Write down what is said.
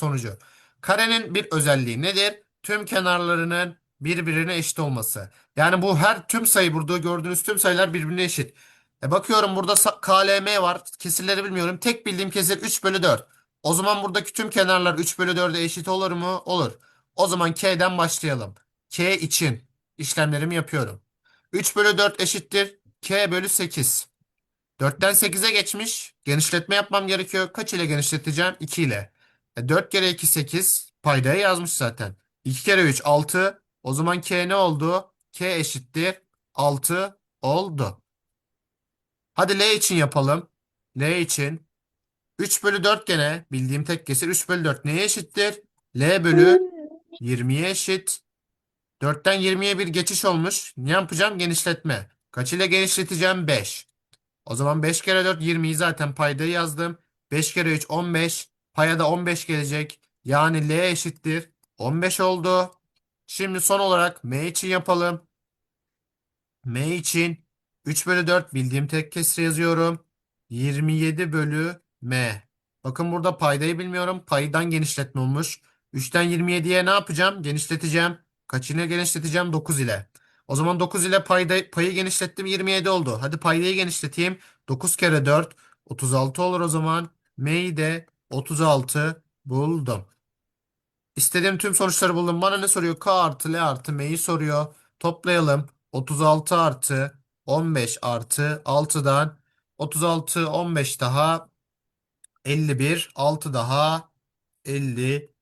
sonucu. Karenin bir özelliği nedir? Tüm kenarlarının birbirine eşit olması. Yani bu her tüm sayı burada gördüğünüz tüm sayılar birbirine eşit. E bakıyorum burada KLM var. Kesirleri bilmiyorum. Tek bildiğim kesir 3 bölü 4. O zaman buradaki tüm kenarlar 3 bölü 4'e eşit olur mu? Olur. O zaman K'den başlayalım. K için işlemlerimi yapıyorum. 3 bölü 4 eşittir. K bölü 8. 4'ten 8'e geçmiş. Genişletme yapmam gerekiyor. Kaç ile genişleteceğim? 2 ile. E, 4 kere 2 8. Paydaya yazmış zaten. 2 kere 3 6. O zaman K ne oldu? K eşittir. 6 oldu. Hadi L için yapalım. L için 3 bölü 4 gene bildiğim tek kesir 3 bölü 4 neye eşittir? L bölü 20'ye eşit. 4'ten 20'ye bir geçiş olmuş. Ne yapacağım? Genişletme. Kaç ile genişleteceğim? 5. O zaman 5 kere 4 20'yi zaten paydayı yazdım. 5 kere 3 15. Paya da 15 gelecek. Yani L eşittir. 15 oldu. Şimdi son olarak M için yapalım. M için 3 bölü 4 bildiğim tek kesir yazıyorum. 27 bölü M. Bakın burada paydayı bilmiyorum. Paydan genişletme olmuş. 3'ten 27'ye ne yapacağım? Genişleteceğim. Kaç ile genişleteceğim? 9 ile. O zaman 9 ile payda, payı genişlettim 27 oldu. Hadi paydayı genişleteyim. 9 kere 4 36 olur o zaman. M'yi de 36 buldum. İstediğim tüm sonuçları buldum. Bana ne soruyor? K artı L artı M'yi soruyor. Toplayalım. 36 artı 15 artı 6'dan 36 15 daha 51 6 daha 50